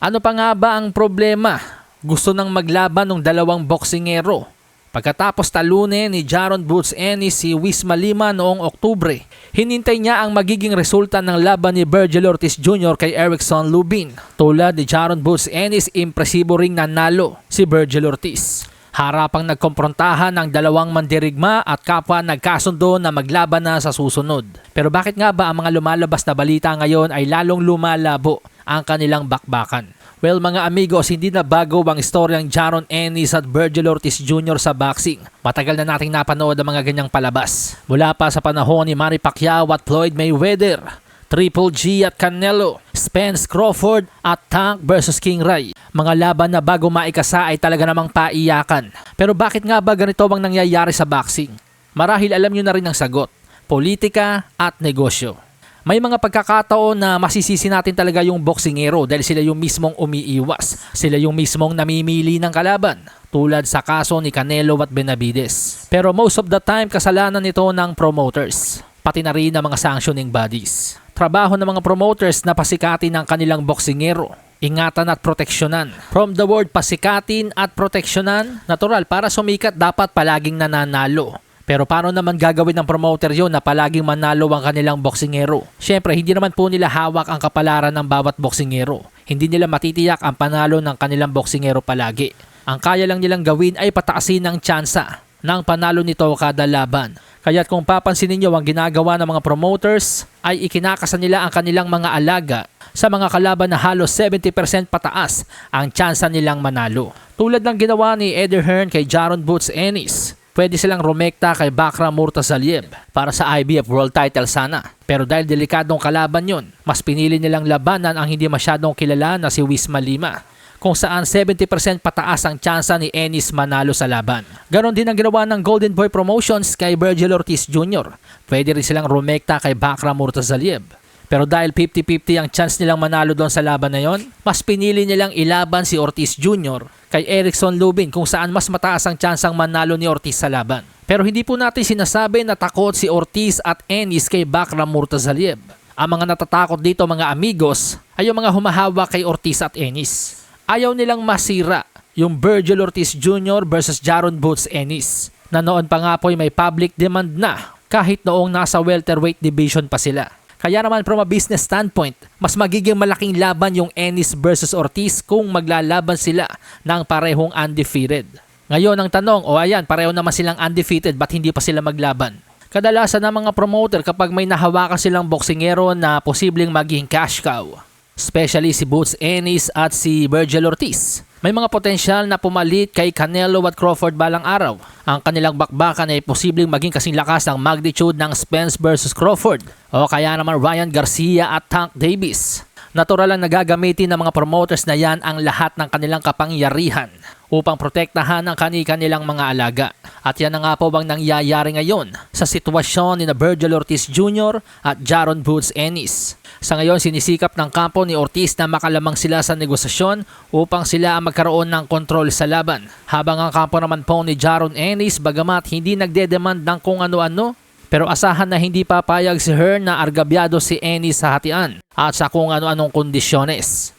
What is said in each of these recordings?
Ano pa nga ba ang problema? Gusto nang maglaban ng dalawang boksingero. Pagkatapos talunin ni Jaron Boots Ennis si Wisma Lima noong Oktubre, hinintay niya ang magiging resulta ng laban ni Virgil Ortiz Jr. kay Erickson Lubin. Tulad ni Jaron Boots Ennis, impresibo ring nanalo si Virgil Ortiz. Harapang nagkomprontahan ng dalawang mandirigma at kapwa nagkasundo na maglaban na sa susunod. Pero bakit nga ba ang mga lumalabas na balita ngayon ay lalong lumalabo ang kanilang bakbakan? Well mga amigos, hindi na bago ang istoryang Jaron Ennis at Virgil Ortiz Jr. sa boxing. Matagal na nating napanood ang mga ganyang palabas. Mula pa sa panahon ni Manny Pacquiao at Floyd Mayweather, Triple G at Canelo, Spence Crawford at Tank versus King Ray. Mga laban na bago maikasa ay talaga namang paiyakan. Pero bakit nga ba ganito ang nangyayari sa boxing? Marahil alam nyo na rin ang sagot. Politika at negosyo. May mga pagkakataon na masisisi natin talaga yung boksingero dahil sila yung mismong umiiwas. Sila yung mismong namimili ng kalaban. Tulad sa kaso ni Canelo at Benavides. Pero most of the time kasalanan nito ng promoters. Pati na rin ng mga sanctioning bodies. Trabaho ng mga promoters na pasikatin ng kanilang boksingero. Ingatan at proteksyonan. From the word pasikatin at proteksyonan, natural para sumikat dapat palaging nananalo. Pero paano naman gagawin ng promoter yon na palaging manalo ang kanilang boksingero? Siyempre, hindi naman po nila hawak ang kapalaran ng bawat boksingero. Hindi nila matitiyak ang panalo ng kanilang boksingero palagi. Ang kaya lang nilang gawin ay pataasin ang tsansa ng panalo nito kada laban. Kaya't kung papansin ninyo ang ginagawa ng mga promoters ay ikinakasan nila ang kanilang mga alaga sa mga kalaban na halos 70% pataas ang tsansa nilang manalo. Tulad ng ginawa ni Eddie Hearn kay Jaron Boots Ennis pwede silang rumekta kay Bakra Murtazaliev para sa IBF World Title sana. Pero dahil delikadong kalaban yon, mas pinili nilang labanan ang hindi masyadong kilala na si Wisma Lima kung saan 70% pataas ang tsansa ni Ennis manalo sa laban. Ganon din ang ginawa ng Golden Boy Promotions kay Virgil Ortiz Jr. Pwede rin silang rumekta kay Bakra Murtazaliev. Pero dahil 50-50 ang chance nilang manalo doon sa laban na yon, mas pinili nilang ilaban si Ortiz Jr. kay Erickson Lubin kung saan mas mataas ang tsansang manalo ni Ortiz sa laban. Pero hindi po natin sinasabi na takot si Ortiz at Ennis kay Bakra Murtazaliev. Ang mga natatakot dito mga amigos ay yung mga humahawak kay Ortiz at Ennis. Ayaw nilang masira yung Virgil Ortiz Jr. versus Jaron Boots Ennis na noon pa nga po ay may public demand na kahit noong nasa welterweight division pa sila. Kaya naman from a business standpoint, mas magiging malaking laban yung Ennis versus Ortiz kung maglalaban sila ng parehong undefeated. Ngayon ang tanong, o ayan, pareho naman silang undefeated, ba't hindi pa sila maglaban? Kadalasan ng mga promoter kapag may nahawakan silang boksingero na posibleng maging cash cow, especially si Boots Ennis at si Virgil Ortiz. May mga potensyal na pumalit kay Canelo at Crawford balang araw. Ang kanilang bakbakan ay posibleng maging kasing lakas ng magnitude ng Spence versus Crawford o kaya naman Ryan Garcia at Tank Davis. Natural lang nagagamitin ng mga promoters na yan ang lahat ng kanilang kapangyarihan upang protektahan ang kani-kanilang mga alaga. At yan na nga po bang nangyayari ngayon sa sitwasyon ni Virgil Ortiz Jr. at Jaron Boots Ennis. Sa ngayon sinisikap ng kampo ni Ortiz na makalamang sila sa negosasyon upang sila ang magkaroon ng kontrol sa laban. Habang ang kampo naman po ni Jaron Ennis bagamat hindi nagdedemand ng kung ano-ano pero asahan na hindi papayag si Hearn na argabyado si Ennis sa hatian at sa kung ano-anong kondisyones.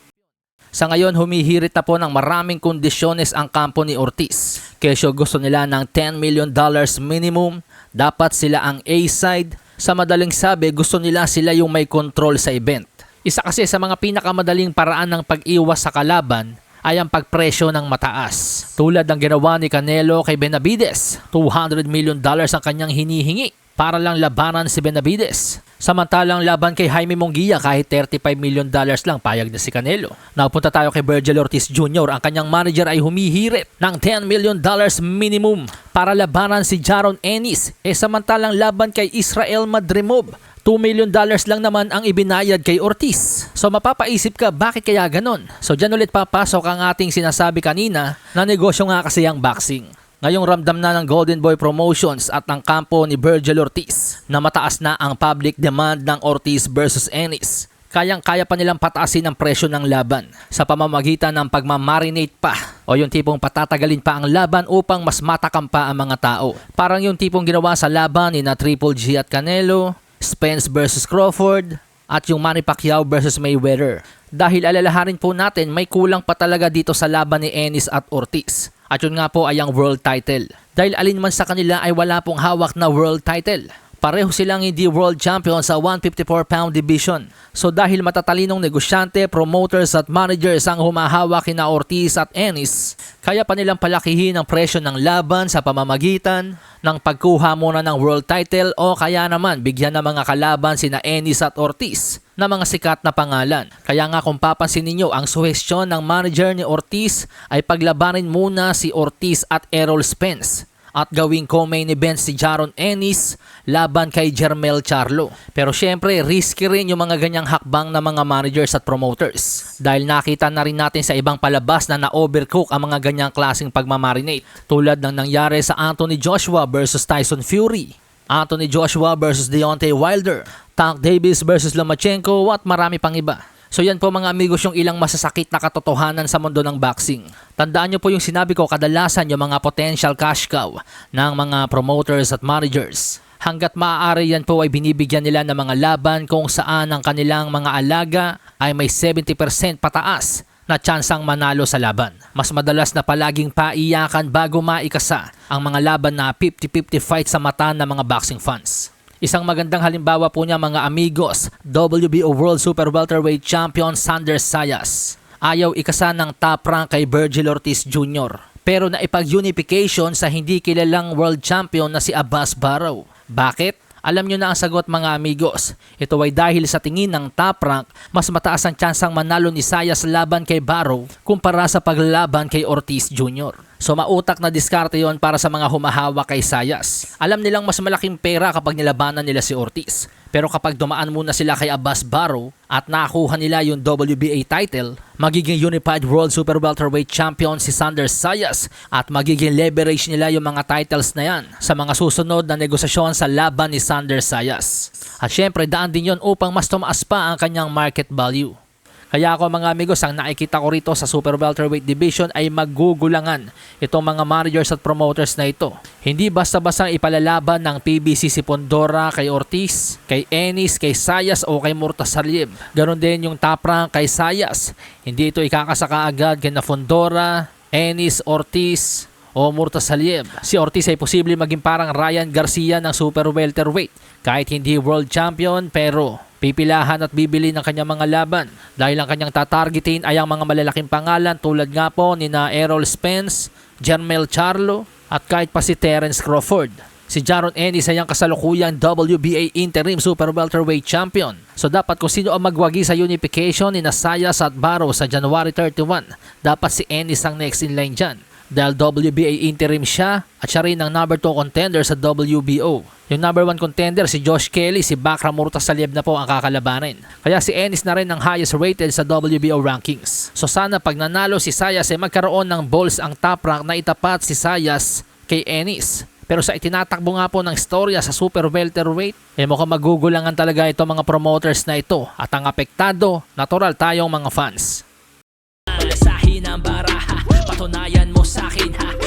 Sa ngayon, humihirit na po ng maraming kondisyones ang kampo ni Ortiz. Kesyo gusto nila ng 10 million dollars minimum, dapat sila ang A-side. Sa madaling sabi, gusto nila sila yung may control sa event. Isa kasi sa mga pinakamadaling paraan ng pag-iwas sa kalaban ay ang pagpresyo ng mataas. Tulad ng ginawa ni Canelo kay Benavides, 200 million dollars ang kanyang hinihingi para lang labanan si Benavides. Samantalang laban kay Jaime Monguia kahit 35 million dollars lang payag na si Canelo. Napunta tayo kay Virgil Ortiz Jr. Ang kanyang manager ay humihirit ng 10 million dollars minimum para labanan si Jaron Ennis. Eh samantalang laban kay Israel Madrimov 2 million dollars lang naman ang ibinayad kay Ortiz. So mapapaisip ka bakit kaya ganon? So dyan ulit papasok ang ating sinasabi kanina na negosyo nga kasi ang boxing. Ngayong ramdam na ng Golden Boy Promotions at ng kampo ni Virgil Ortiz na mataas na ang public demand ng Ortiz versus Ennis. Kayang-kaya pa nilang pataasin ang presyo ng laban sa pamamagitan ng pagmamarinate pa o yung tipong patatagalin pa ang laban upang mas matakam pa ang mga tao. Parang yung tipong ginawa sa laban ni na Triple G at Canelo, Spence versus Crawford, at yung Manny Pacquiao versus Mayweather. Dahil alalahanin po natin may kulang pa talaga dito sa laban ni Ennis at Ortiz. At yun nga po ay ang world title. Dahil alin man sa kanila ay wala pong hawak na world title. Pareho silang hindi world champion sa 154 pound division. So dahil matatalinong negosyante, promoters at managers ang humahawak kina Ortiz at Ennis, kaya pa nilang palakihin ang presyo ng laban sa pamamagitan ng pagkuha muna ng world title o kaya naman bigyan ng mga kalaban sina Ennis at Ortiz na mga sikat na pangalan. Kaya nga kung papansin ninyo, ang suhestyon ng manager ni Ortiz ay paglabanin muna si Ortiz at Errol Spence at gawing co-main event si Jaron Ennis laban kay Jermel Charlo. Pero syempre, risky rin yung mga ganyang hakbang ng mga managers at promoters. Dahil nakita na rin natin sa ibang palabas na na-overcook ang mga ganyang klaseng pagmamarinate. Tulad ng nangyari sa Anthony Joshua versus Tyson Fury. Anthony Joshua versus Deontay Wilder, Tank Davis versus Lomachenko at marami pang iba. So yan po mga amigos yung ilang masasakit na katotohanan sa mundo ng boxing. Tandaan nyo po yung sinabi ko kadalasan yung mga potential cash cow ng mga promoters at managers. Hanggat maaari yan po ay binibigyan nila ng mga laban kung saan ang kanilang mga alaga ay may 70% pataas na tsansang manalo sa laban. Mas madalas na palaging paiyakan bago maikasa ang mga laban na 50-50 fight sa mata ng mga boxing fans. Isang magandang halimbawa po niya mga amigos, WBO World Super Welterweight Champion Sanders Sayas. Ayaw ikasa ng top rank kay Virgil Ortiz Jr. Pero naipag-unification sa hindi kilalang world champion na si Abbas Barrow. Bakit? Alam nyo na ang sagot mga amigos. Ito ay dahil sa tingin ng top rank, mas mataas ang tsansang manalo ni Sayas laban kay Barrow kumpara sa paglalaban kay Ortiz Jr. So mautak na diskarte yon para sa mga humahawa kay Sayas. Alam nilang mas malaking pera kapag nilabanan nila si Ortiz. Pero kapag dumaan muna sila kay Abbas Barrow at nakuha nila yung WBA title, magiging Unified World Super Welterweight Champion si Sanders Sayas at magiging leverage nila yung mga titles na yan sa mga susunod na negosasyon sa laban ni Sanders Sayas. At syempre daan din yon upang mas tumaas pa ang kanyang market value. Kaya ako mga amigos, ang nakikita ko rito sa Super Welterweight Division ay magugulangan itong mga managers at promoters na ito. Hindi basta-basta ipalalaban ng PBC si Pondora kay Ortiz, kay Ennis, kay Sayas o kay Murtasalib. Ganon din yung top rank kay Sayas. Hindi ito ikakasaka agad kay na Fondora, Ennis, Ortiz, o Murtasaliev. Si Ortiz ay posible maging parang Ryan Garcia ng super welterweight. Kahit hindi world champion pero pipilahan at bibili ng kanyang mga laban dahil ang kanyang tatargetin ay ang mga malalaking pangalan tulad nga po ni na Errol Spence, Jermel Charlo at kahit pa si Terence Crawford. Si Jaron Ennis ay ang kasalukuyang WBA Interim Super Welterweight Champion. So dapat kung sino ang magwagi sa unification ni Nasayas at Barrow sa January 31, dapat si Ennis ang next in line dyan dahil WBA interim siya at siya rin ang number 2 contender sa WBO. Yung number 1 contender si Josh Kelly, si Bakra Murtasaliev na po ang kakalabanin. Kaya si Ennis na rin ang highest rated sa WBO rankings. So sana pag nanalo si Sayas ay magkaroon ng balls ang top rank na itapat si Sayas kay Ennis. Pero sa itinatakbo nga po ng storya sa super welterweight, eh mukhang magugulangan talaga ito mga promoters na ito at ang apektado, natural tayong mga fans. Lasahin ang baraha Patunayan mo sa akin ha